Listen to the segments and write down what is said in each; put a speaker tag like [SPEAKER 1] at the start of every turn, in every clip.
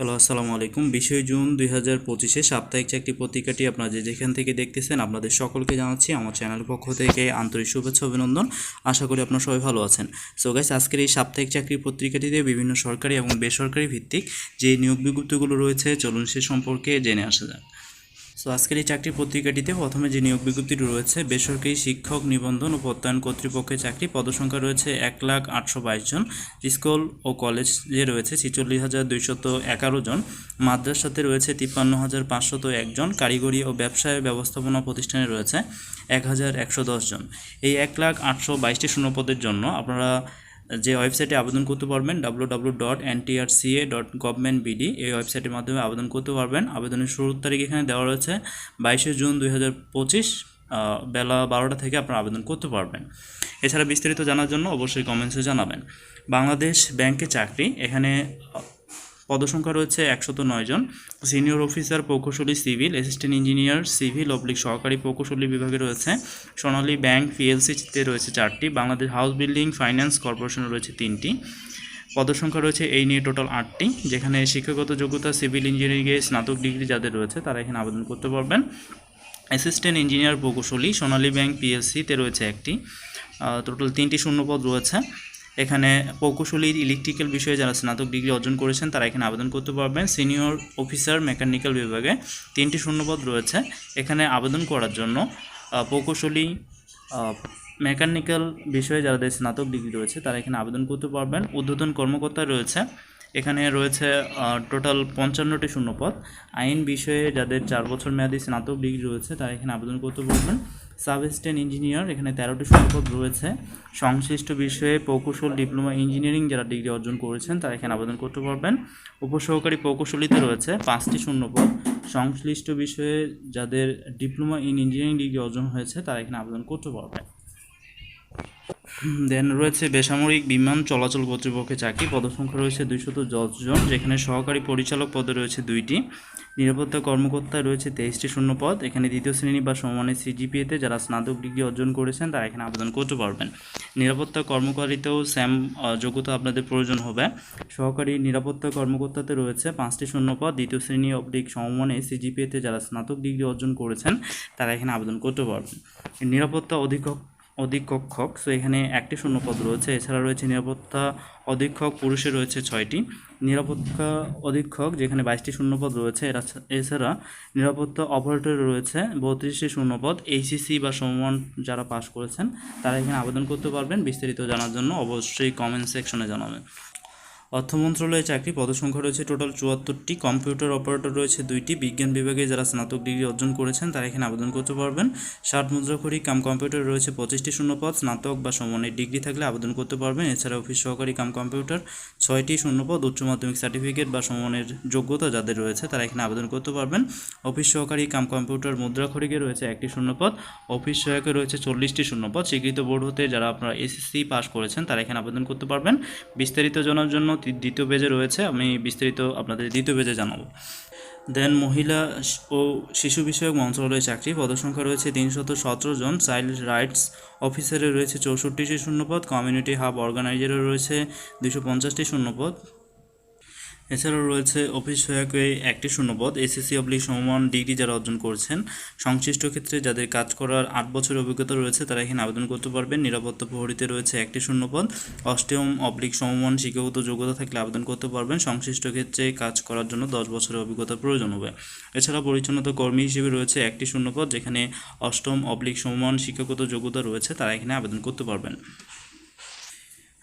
[SPEAKER 1] Hello, আসসালামু আলাইকুম। বিশে জুন দুই হাজার পঁচিশে সাপ্তাহিক চাকরি পত্রিকাটি আপনারা যে যেখান থেকে দেখতেছেন আপনাদের সকলকে জানাচ্ছি আমার চ্যানেল পক্ষ থেকে আন্তরিক শুভেচ্ছা, অভিনন্দন। আশা করি আপনারা সবাই ভালো আছেন। সো গাইস আজকের এই সাপ্তাহিক চাকরি পত্রিকাটিতে বিভিন্ন সরকারি এবং বেসরকারি ভিত্তিক যে নিয়োগ বিজ্ঞপ্তিগুলো রয়েছে, চলুন সে সম্পর্কে জেনে আসা যাক। সো আজকের এই চাকরি পত্রিকাটিতে প্রথমে যে নিয়োগ বিজ্ঞপ্তিটি রয়েছে, বেসরকারি শিক্ষক নিবন্ধন ও প্রত্যয়ন কর্তৃপক্ষের চাকরি, পদসংখ্যা রয়েছে এক লাখ আটশো বাইশ জন। স্কুল ও কলেজ যে রয়েছে, ছিচল্লিশ হাজার দুইশত এগারো জন। মাদ্রাসাতে রয়েছে তিপ্পান্ন হাজার পাঁচশত একজন কারিগরি ও ব্যবসায় ব্যবস্থাপনা প্রতিষ্ঠানে রয়েছে এক হাজার একশো দশ জন। এই এক লাখ আটশো বাইশটি শূন্যপদের জন্য আপনারা যে ওয়েবসাইটে আবেদন করতে পারবেন W W dot NTRCA dot government BD এই ওয়েবসাইটের মাধ্যমে আবেদন করতে পারবেন। আবেদনের শুরুর তারিখ এখানে দেওয়া রয়েছে বাইশে জুন দুই হাজার পঁচিশ বেলা বারোটা থেকে আপনারা আবেদন করতে পারবেন। এছাড়া বিস্তারিত জানার জন্য অবশ্যই কমেন্টসে জানাবেন। বাংলাদেশ ব্যাংকে চাকরি, এখানে পদসংখ্যা রয়েছে একশত জন। সিনিয়র অফিসার প্রকৌশলী civil assistant engineer civil oblique সহকারী প্রকৌশলী বিভাগে রয়েছে। সোনালী ব্যাংক পিএলসিতে রয়েছে চারটি। বাংলাদেশ হাউস বিল্ডিং ফাইন্যান্স কর্পোরেশনে রয়েছে তিনটি। পদসংখ্যা রয়েছে এই নিয়ে টোটাল আটটি। যেখানে শিক্ষাগত যোগ্যতা সিভিল ইঞ্জিনিয়ারিংয়ে স্নাতক ডিগ্রি যাদের রয়েছে, তারা এখানে আবেদন করতে পারবেন। অ্যাসিস্ট্যান্ট ইঞ্জিনিয়ার প্রকৌশলী, সোনালী ব্যাংক পিএলসিতে রয়েছে একটি। টোটাল তিনটি শূন্যপদ রয়েছে। এখানে প্রকৌশলীর ইলেকট্রিক্যাল বিষয়ে যারা স্নাতক ডিগ্রি অর্জন করেছেন, তারা এখানে আবেদন করতে পারবেন। সিনিয়র অফিসার মেকানিক্যাল বিভাগে তিনটি শূন্যপদ রয়েছে। এখানে আবেদন করার জন্য প্রকৌশলী মেকানিক্যাল বিষয়ে যাদের স্নাতক ডিগ্রি রয়েছে, তারা এখানে আবেদন করতে পারবেন। উদ্বোধন কর্মকর্তা রয়েছে। এখানে রয়েছে টোটাল পঞ্চান্নটি শূন্যপদ। আইন বিষয়ে যাদের চার বছর মেয়াদী স্নাতক ডিগ্রি রয়েছে, তারা এখানে আবেদন করতে পারবেন। সাব অ্যাসিস্ট্যান্ট ইঞ্জিনিয়ার, এখানে তেরোটি শূন্যপদ রয়েছে। সংশ্লিষ্ট বিষয়ে প্রকৌশল, ডিপ্লোমা, ইঞ্জিনিয়ারিং যারা ডিগ্রি অর্জন করেছেন, তারা এখানে আবেদন করতে পারবেন। উপসহকারী প্রকৌশলীতে রয়েছে পাঁচটি শূন্যপদ। সংশ্লিষ্ট বিষয়ে যাদের ডিপ্লোমা ইন ইঞ্জিনিয়ারিং ডিগ্রি অর্জন হয়েছে, তারা এখানে আবেদন করতে পারবেন। দেন রয়েছে বেসামরিক বিমান চলাচল কর্তৃপক্ষের চাকরি। পদসংখ্যা রয়েছে দুইশত দশ জন, যেখানে সহকারী পরিচালক পদে রয়েছে দুইটি। নিরাপত্তা কর্মকর্তা রয়েছে তেইশটি শূন্য পদ এখানে দ্বিতীয় শ্রেণি বা সমানের সিজিপিএতে যারা স্নাতক ডিগ্রি অর্জন করেছেন, তারা এখানে আবেদন করতে পারবেন। নিরাপত্তা কর্মকারীতেও স্যাম যোগ্যতা আপনাদের প্রয়োজন হবে। সহকারী নিরাপত্তা কর্মকর্তাতে রয়েছে পাঁচটি শূন্য পদ দ্বিতীয় শ্রেণি অবলিক সমমানে সিজিপিএতে যারা স্নাতক ডিগ্রি অর্জন করেছেন, তারা এখানে আবেদন করতে পারবেন। নিরাপত্তা অধীক্ষক অধীক্ষক সো এখানে একটি শূন্যপদ রয়েছে। এছাড়া রয়েছে নিরাপত্তা অধীক্ষক, পুরুষে রয়েছে ছয়টি। নিরাপত্তা অধীক্ষক, যেখানে বাইশটি শূন্যপদ রয়েছে এছাড়া নিরাপত্তা অপারেটর রয়েছে, বত্রিশটি শূন্যপদ এইসিসি বা সমমান যারা পাশ করেছেন, তারা এখানে আবেদন করতে পারবেন। বিস্তারিত জানার জন্য অবশ্যই কমেন্ট সেকশনে জানাবেন। অর্থ মন্ত্রণালয়ে চাকরি পদসংখ্যা রয়েছে টোটাল চুয়াত্তরটি, কম্পিউটার অপারেটর রয়েছে দুইটি, বিজ্ঞান বিভাগে যারা স্নাতক ডিগ্রি অর্জন করেছেন তারা এখানে আবেদন করতে পারবেন। ষাট মুদ্রাখড়ি কাম কম্পিউটার রয়েছে পঁচিশটি শূন্যপদ, স্নাতক বা সমানের ডিগ্রি থাকলে আবেদন করতে পারবেন। এছাড়া অফিস সহকারী কাম কম্পিউটার, ছয়টি শূন্যপদ, উচ্চ মাধ্যমিক সার্টিফিকেট বা সমানের যোগ্যতা যাদের রয়েছে তারা এখানে আবেদন করতে পারবেন। অফিস সহকারী কাম কম্পিউটার মুদ্রাখড়িকে রয়েছে একটি শূন্যপদ, অফিস সহায়কে রয়েছে চল্লিশটি শূন্যপদ। স্বীকৃত বোর্ড হতে যারা আপনারা এসএসসি পাস করেছেন তারা এখানে আবেদন করতে পারবেন। বিস্তারিত জানার জন্য দ্বিতীয় পেজে রয়েছে, আমি বিস্তারিত আপনাদের দ্বিতীয় পেজে জানাব। দেন মহিলা ও শিশু বিষয়ক মন্ত্রণালয়ে চাকরি, পদসংখ্যা রয়েছে তিনশত সতেরো জন চাইল্ড রাইটস অফিসারে রয়েছে চৌষট্টিটি শূন্যপদ কমিউনিটি হাব অর্গানাইজারে রয়েছে দুশো পঞ্চাশটি শূন্যপদ। এছাড়াও রয়েছে অফিস সহায়কে একটি শূন্যপদ, এসএসসি অবলিক সমমান ডিগ্রি যারা অর্জন করছেন। সংশ্লিষ্ট ক্ষেত্রে যাদের কাজ করার আট বছরের অভিজ্ঞতা রয়েছে, তারা এখানে আবেদন করতে পারবেন। নিরাপত্তা প্রহরীতে রয়েছে একটি শূন্যপদ, অষ্টম অবলিক সমমান শিক্ষাগত যোগ্যতা থাকলে আবেদন করতে পারবেন। সংশ্লিষ্ট ক্ষেত্রে কাজ করার জন্য দশ বছরের অভিজ্ঞতার প্রয়োজন হবে। এছাড়া পরিচ্ছন্নতা কর্মী হিসেবে রয়েছে একটি শূন্যপদ, যেখানে অষ্টম অবলিক সমমান শিক্ষাগত যোগ্যতা রয়েছে, তারা এখানে আবেদন করতে পারবেন।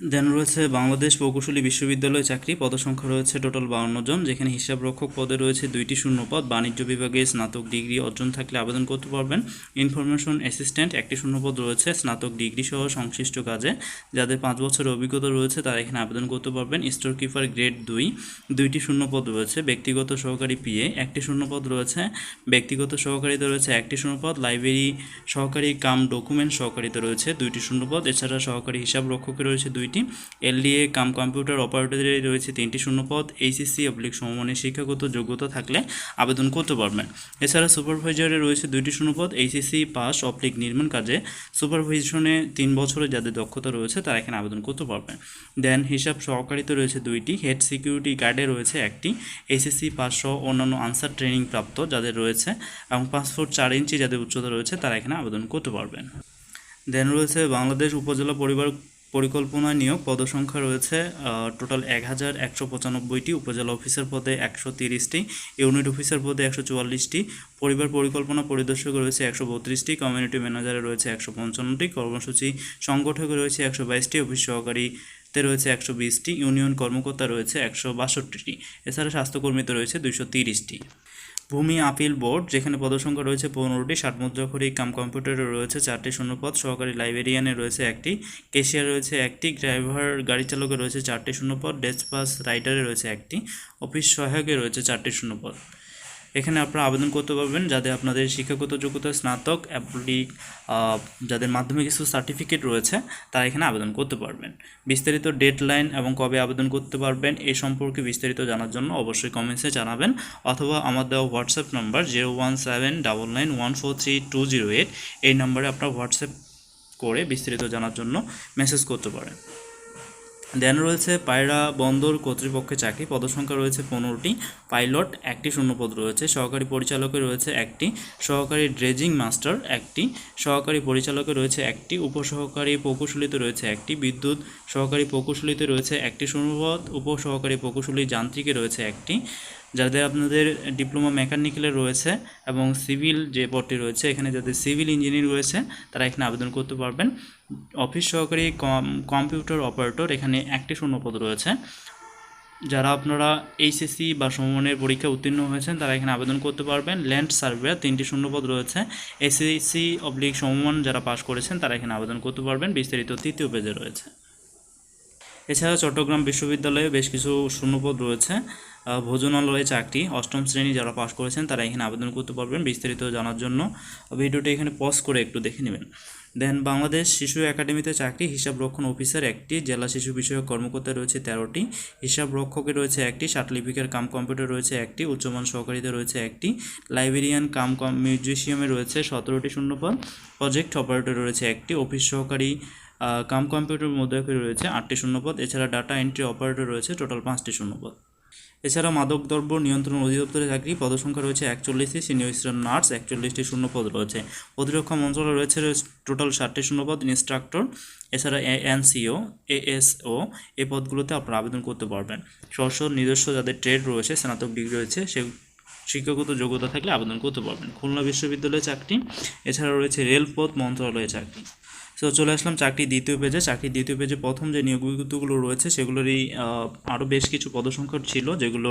[SPEAKER 1] দেন রয়েছে বাংলাদেশ প্রকৌশলী বিশ্ববিদ্যালয়ে চাকরি, পদসংখ্যা রয়েছে টোটাল বাউন্ন জন, যেখানে হিসাবরক্ষক পদে রয়েছে দুইটি শূন্যপদ, বাণিজ্য বিভাগে স্নাতক ডিগ্রি অর্জন থাকলে আবেদন করতে পারবেন। ইনফরমেশন অ্যাসিস্ট্যান্ট, একটি শূন্যপদ রয়েছে স্নাতক ডিগ্রি সহ সংশ্লিষ্ট কাজে। যাদের পাঁচ বছরের অভিজ্ঞতা রয়েছে, তারা এখানে আবেদন করতে পারবেন। স্টোর কিপার গ্রেড দুই, দুইটি শূন্যপদ রয়েছে, ব্যক্তিগত সহকারী পিএ, একটি শূন্যপদ রয়েছে, ব্যক্তিগত সহকারীতে রয়েছে, একটি শূন্যপদ, লাইব্রেরি সহকারী কাম ডকুমেন্ট সহকারীতে রয়েছে, দুইটি শূন্যপদ। এছাড়া সহকারী হিসাব রক্ষকে রয়েছে দুইটি দুইটি এলডিএ, কাম কম্পিউটার অপারেটরে রয়েছে তিনটি শূন্যপদ। এইচএসসি, অবলিক সমমানের শিক্ষাগত যোগ্যতা থাকলে আবেদন করতে পারবেন। এছাড়া সুপারভাইজারে রয়েছে দুইটি শূন্যপদ, এইচএসসি পাস, অবলিক নির্মাণ কাজে। সুপারভাইজনে তিন বছরে যাদের দক্ষতা রয়েছে, তারা এখানে আবেদন করতে পারবেন। দেন হিসাব সহকারীতে রয়েছে দুইটি, হেড সিকিউরিটি গার্ডে রয়েছে একটি। এসএসসি পাস সহ অন্যান্য আনসার ট্রেনিং প্রাপ্ত যাদের রয়েছে এবং পাঁচ ফুট চার ইঞ্চি যাদের উচ্চতা রয়েছে, তারা এখানে আবেদন করতে পারবেন। দেন রয়েছে বাংলাদেশ উপজেলা পরিবার পরিকল্পনা নিয়োগ পদসংখ্যা রয়েছে টোটাল এক হাজার একশো পঁচানব্বইটি, উপজেলা অফিসার পদে একশো তিরিশটি ইউনিট অফিসার পদে একশো চুয়াল্লিশটি, পরিবার পরিকল্পনা পরিদর্শক রয়েছে একশো বত্রিশটি কমিউনিটি ম্যানেজারে রয়েছে একশো পঞ্চান্নটি, কর্মসূচি সংগঠকে রয়েছে একশো বাইশটি অফিস সহকারীতে রয়েছে একশো বিশটি ইউনিয়ন কর্মকর্তা রয়েছে একশো বাষট্টিটি, এছাড়া স্বাস্থ্যকর্মীতে রয়েছে দুইশো তিরিশটি। ভূমি আপিল বোর্ড, যেখানে পদসংখ্যা রয়েছে পনেরোটি ষাট মুদ্রাক্ষরী কাম কম্পিউটারে রয়েছে চারটি শূন্যপদ, সহকারী লাইব্রেরিয়ানে রয়েছে একটি কেশিয়ার রয়েছে একটি, ড্রাইভার, গাড়ি চালকে রয়েছে চারটি শূন্যপদ ডেসপাস রাইটারে রয়েছে একটি, অফিস সহায়কে রয়েছে চারটি শূন্যপদ। এখানে আপনারা আবেদন করতে পারবেন যাদের আপনাদের শিক্ষাগত যোগ্যতা, স্নাতক অ্যাপ্লিক যাদের মাধ্যমিক কিছু সার্টিফিকেট রয়েছে, তারা এখানে আবেদন করতে পারবেন। বিস্তারিত ডেডলাইন এবং কবে আবেদন করতে পারবেন এই সম্পর্কে বিস্তারিত জানার জন্য অবশ্যই কমেন্টসে জানাবেন, অথবা আমার দেওয়া WhatsApp number zero one seven double nine one four three two zero eight এই নাম্বারে আপনারা হোয়াটসঅ্যাপ করে বিস্তারিত জানার জন্য মেসেজ করতে পারেন। দেন রয়েছে পায়রা বন্দর কর্তৃপক্ষের চাকরি। পদসংখ্যা রয়েছে পনেরোটি। পাইলট একটি শূন্যপদ রয়েছে। সহকারী পরিচালকে রয়েছে একটি। সহকারী ড্রেজিং মাস্টার একটি। সহকারী পরিচালকে রয়েছে একটি। উপসহকারী প্রকৌশলীতে রয়েছে একটি। বিদ্যুৎ সহকারী প্রকৌশলীতে রয়েছে একটি শূন্যপদ। উপসহকারী প্রকৌশলী যান্ত্রিকে রয়েছে একটি। যাদের আপনাদের ডিপ্লোমা মেকানিক্যালে রয়েছে এবং সিভিল যে পদটি রয়েছে, এখানে যাদের সিভিল ইঞ্জিনিয়ার রয়েছে, তারা এখানে আবেদন করতে পারবেন। অফিস সহকারী কম- কম্পিউটার অপারেটর এখানে একটি শূন্যপদ রয়েছে। যারা আপনারা এইচএসসি বা সমমানের পরীক্ষা উত্তীর্ণ হয়েছেন, তারা এখানে আবেদন করতে পারবেন। ল্যান্ড সার্ভে তিনটি শূন্যপদ রয়েছে। এসএসসি অবলিক সমমান যারা পাশ করেছেন, তারা এখানে আবেদন করতে পারবেন। বিস্তারিত তৃতীয় পেজে রয়েছে। এছাড়া চট্টগ্রাম বিশ্ববিদ্যালয়ে বেশ কিছু শূন্যপদ রয়েছে। আহ, ভোজনালয়ে চাকরি অষ্টম শ্রেণি যারা পাশ করেছেন তারা এখানে আবেদন করতে পারবেন বিস্তারিত জানার জন্য। ভিডিওটি এখানে পজ করে একটু দেখে নেবেন। দেন বাংলাদেশ শিশু একাডেমিতে চাকরি হিসাব রক্ষণ অফিসার একটি জেলা শিশু বিষয়ক কর্মকর্তা রয়েছে তেরোটি হিসাব রক্ষকে রয়েছে একটি সার্টিফিকেট কাম কম্পিউটার রয়েছে একটি উচ্চমান সহকারীতে রয়েছে একটি লাইব্রেরিয়ান কাম কম মিউজিশিয়ামে রয়েছে সতেরোটি শূন্যপদ প্রজেক্ট অপারেটর রয়েছে একটি অফিস সহকারী কাম কম্পিউটার মধ্যে রয়েছে আটটি শূন্যপদ এছাড়া ডাটা এন্ট্রি অপারেটর রয়েছে টোটাল পাঁচটি শূন্যপদ। এছাড়া মাদকদ্রব্য নিয়ন্ত্রণ অধিদপ্তরে চাকরি পদসংখ্যা রয়েছে একচল্লিশটি, সিনিয়র স্টার নার্স একচল্লিশটি শূন্যপদ রয়েছে। প্রতিরক্ষা মন্ত্রণালয় রয়েছে টোটাল ষাটটি শূন্যপদ, ইনস্ট্রাক্টর, এছাড়া এনসিও, এএসও এই পদগুলোতে আপনারা আবেদন করতে পারবেন। স্ব নিজস্ব যাদের ট্রেড রয়েছে, স্নাতক ডিগ্রি রয়েছে, সে শিক্ষাগত যোগ্যতা থাকলে আবেদন করতে পারবেন। খুলনা বিশ্ববিদ্যালয়ে চাকরি এছাড়া রয়েছে রেলপথ মন্ত্রণালয়ে চাকরি। তো চলে আসলাম চাকরি দ্বিতীয় পেজে চাকরির দ্বিতীয় পেজে প্রথম যে নিয়োগ রয়েছে, সেগুলোরই আরও বেশ কিছু পদসংখ্যা ছিল, যেগুলো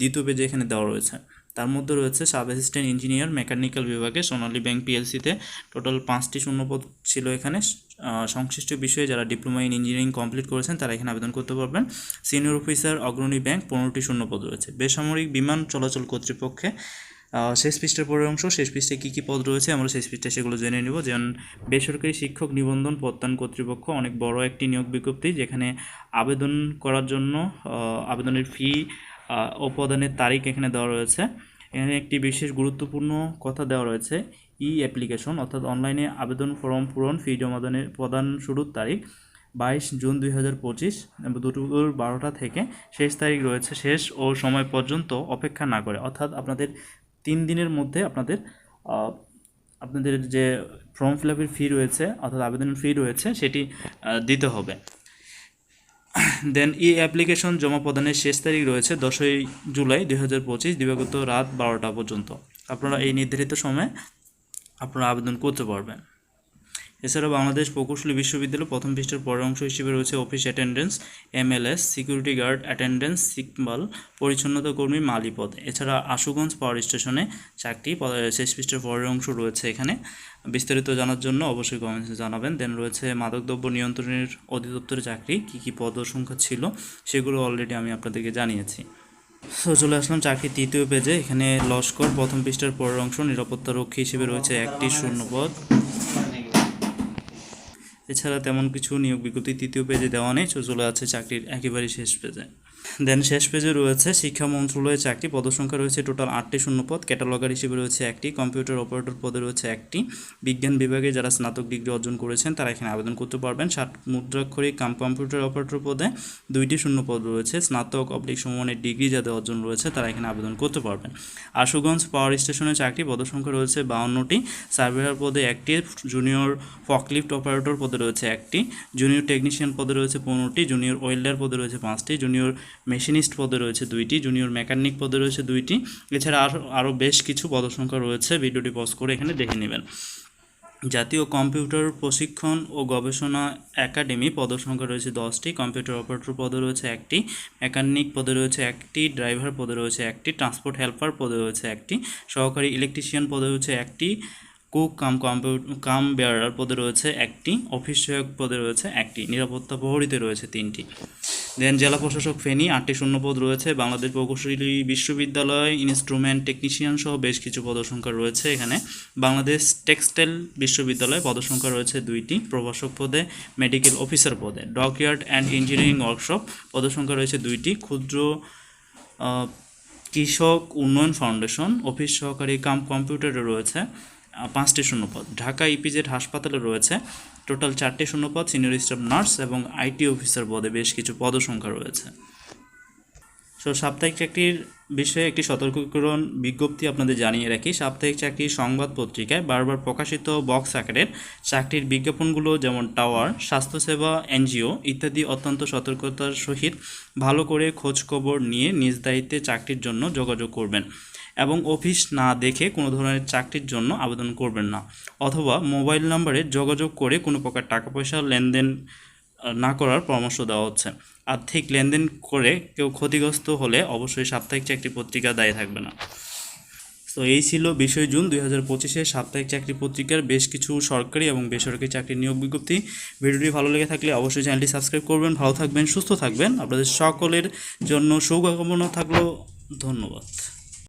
[SPEAKER 1] দ্বিতীয় পেজে এখানে দেওয়া রয়েছে। তার মধ্যে রয়েছে সাব অ্যাসিস্ট্যান্ট ইঞ্জিনিয়ার মেকানিক্যাল বিভাগে, সোনালী ব্যাংক পিএলসিতে টোটাল পাঁচটি শূন্যপদ ছিল এখানে। সংশ্লিষ্ট বিষয়ে যারা ডিপ্লোমা ইন ইঞ্জিনিয়ারিং কমপ্লিট করেছেন, তারা এখানে আবেদন করতে পারবেন। সিনিয়র অফিসার অগ্রণী ব্যাংক পনেরোটি শূন্যপদ রয়েছে। বেসামরিক বিমান চলাচল কর্তৃপক্ষে শেষ পৃষ্ঠের পরের অংশ, শেষ পৃষ্ঠে কী কী পদ রয়েছে আমরা শেষ পৃষ্ঠে সেগুলো জেনে নেব। যেমন, বেসরকারি শিক্ষক নিবন্ধন প্রত্যান কর্তৃপক্ষ অনেক বড় একটি নিয়োগ বিজ্ঞপ্তি, যেখানে আবেদন করার জন্য আবেদনের ফি ও প্রদানের তারিখ এখানে দেওয়া রয়েছে। এখানে একটি বিশেষ গুরুত্বপূর্ণ কথা দেওয়া রয়েছে ই অ্যাপ্লিকেশন অর্থাৎ অনলাইনে আবেদন ফর্ম পূরণ ফি জমাদানের প্রদান শুরুর তারিখ বাইশ জুন দুই হাজার পঁচিশ দুপুর বারোটা থেকে শেষ তারিখ রয়েছে, শেষ ও সময় পর্যন্ত অপেক্ষা না করে। অর্থাৎ আপনাদের তিন দিনের মধ্যে আপনাদের আপনাদের যে ফর্ম ফিল আপের ফি রয়েছে, অর্থাৎ আবেদনের ফি রয়েছে, সেটি দিতে হবে। দেন ই অ্যাপ্লিকেশন জমা প্রদানের শেষ তারিখ রয়েছে দশই জুলাই দুই হাজার পঁচিশ, দিবাগত রাত বারোটা পর্যন্ত। আপনারা এই নির্ধারিত সময়ে আপনারা আবেদন করতে পারবেন। এছাড়া বাংলাদেশ প্রকৌশলী বিশ্ববিদ্যালয় প্রথম পৃষ্ঠের পরের অংশ হিসেবে রয়েছে office attendance, MLS, security guard, attendance সিকমাল পরিচ্ছন্নতা কর্মী মালি পদ এছাড়া আশুগঞ্জ পাওয়ার স্টেশনে চাকরি শেষ পৃষ্ঠের পরের অংশ রয়েছে এখানে। বিস্তারিত জানার জন্য অবশ্যই কমেন্টসে জানাবেন। দেন রয়েছে মাদকদ্রব্য নিয়ন্ত্রণের অধিদপ্তরের চাকরি, কী কী পদ সংখ্যা ছিল সেগুলো অলরেডি আমি আপনাদেরকে জানিয়েছি। তো চলে আসলাম চাকরির তৃতীয় পেজে এখানে লস্কর প্রথম পৃষ্ঠার পরের অংশ নিরাপত্তা রক্ষী হিসেবে রয়েছে একটি শূন্যপদ এছাড়া তেমন কিছু নিয়োগ বিজ্ঞপ্তি তৃতীয় পেজে দেওয়া নেই চলে আছে চাকরির একেবারে শেষ পেজে। দেন শেষ পেজে রয়েছে, শিক্ষা মন্ত্রণালয়ের চাকরি পদসংখ্যা রয়েছে। টোটাল আটটি শূন্যপদ। ক্যাটালগার হিসেবে রয়েছে একটি কম্পিউটার অপারেটর পদে রয়েছে একটি। বিজ্ঞান বিভাগে যারা স্নাতক ডিগ্রি অর্জন করেছেন, তারা এখানে আবেদন করতে পারবেন। ষাট মুদ্রাক্ষরিক কাম কম্পিউটার অপারেটর পদে দুইটি শূন্যপদ রয়েছে। স্নাতক অবলিক সমমানের ডিগ্রি যাদের অর্জন রয়েছে, তারা এখানে আবেদন করতে পারবেন। আশুগঞ্জ পাওয়ার স্টেশনের চাকরি পদসংখ্যা রয়েছে, বাউন্নটি। সার্ভেয়ার পদে একটি জুনিয়র ফকলিফট অপারেটর পদে রয়েছে একটি। জুনিয়র টেকনিশিয়ান পদে রয়েছে পনেরোটি। জুনিয়র ওয়েল্ডার পদে রয়েছে পাঁচটি। জুনিয়র মেশিনিস্ট পদে রয়েছে দুইটি জুনিয়র মেকানিক পদে রয়েছে দুইটি। এছাড়া আরও আরও বেশ কিছু পদসংখ্যা রয়েছে, ভিডিওটি পজ করে এখানে দেখে নেবেন। জাতীয় কম্পিউটার প্রশিক্ষণ ও গবেষণা একাডেমি পদসংখ্যা রয়েছে দশটি, কম্পিউটার অপারেটর পদে রয়েছে একটি মেকানিক পদে রয়েছে একটি ড্রাইভার পদে রয়েছে একটি ট্রান্সপোর্ট হেল্পার পদে রয়েছে একটি, সহকারী ইলেকট্রিশিয়ান পদে রয়েছে একটি কুক কাম কাম বেয়ারার পদে রয়েছে একটি, অফিস সহায়ক পদে রয়েছে একটি, নিরাপত্তা প্রহরীতে রয়েছে তিনটি। দেন জেলা প্রশাসক ফেনী, আটটি শূন্য শূন্যপদ রয়েছে। বাংলাদেশ প্রকৌশলী বিশ্ববিদ্যালয় ইনস্ট্রুমেন্ট টেকনিশিয়ান সহ বেশ কিছু পদসংখ্যা রয়েছে এখানে। বাংলাদেশ টেক্সটাইল বিশ্ববিদ্যালয় পদসংখ্যা রয়েছে দুইটি, প্রভাষক পদে মেডিকেল অফিসার পদে। ডকইয়ার্ড অ্যান্ড ইঞ্জিনিয়ারিং ওয়ার্কশপ পদসংখ্যা রয়েছে দুইটি, ক্ষুদ্র কৃষক উন্নয়ন ফাউন্ডেশন অফিস সহকারী কাম কম্পিউটারে রয়েছে। পাঁচটি শূন্যপদ। ঢাকা ইপিজেড হাসপাতালে রয়েছে টোটাল চারটি শূন্যপদ, সিনিয়র স্টাফ নার্স এবং আইটি অফিসার পদে বেশ কিছু পদসংখ্যা রয়েছে। সো সাপ্তাহিক চাকরির বিষয়ে একটি সতর্কীকরণ বিজ্ঞপ্তি আপনাদের জানিয়ে রাখি। সাপ্তাহিক চাকরির সংবাদ পত্রিকায় বারবার প্রকাশিত বক্স আকারের চাকরির বিজ্ঞাপনগুলো যেমন টাওয়ার, স্বাস্থ্যসেবা, এনজিও ইত্যাদি অত্যন্ত সতর্কতার সহিত ভালো করে খোঁজ খবর নিয়ে নিজ দায়িত্বে চাকরির জন্য যোগাযোগ করবেন। এবং অফিস না দেখে কোনো ধরনের চাকরির জন্য আবেদন করবেন না। অথবা মোবাইল নাম্বারে যোগাযোগ করে কোনো প্রকার টাকা পয়সা লেনদেন না করার পরামর্শ দেওয়া হচ্ছে। আর্থিক লেনদেন করে কেউ ক্ষতিগ্রস্ত হলে অবশ্যই সাপ্তাহিক চাকরি পত্রিকা দায়ী থাকবে না। তো এই ছিল বিষয় জুন দুই হাজার পঁচিশে সাপ্তাহিক চাকরি পত্রিকার বেশ কিছু সরকারি এবং বেসরকারি চাকরির নিয়োগ বিজ্ঞপ্তি। ভিডিওটি ভালো লেগে থাকলে অবশ্যই চ্যানেলটি সাবস্ক্রাইব করবেন, ভালো থাকবেন, সুস্থ থাকবেন। আপনাদের সকলের জন্য শুভকামনা থাকল। ধন্যবাদ।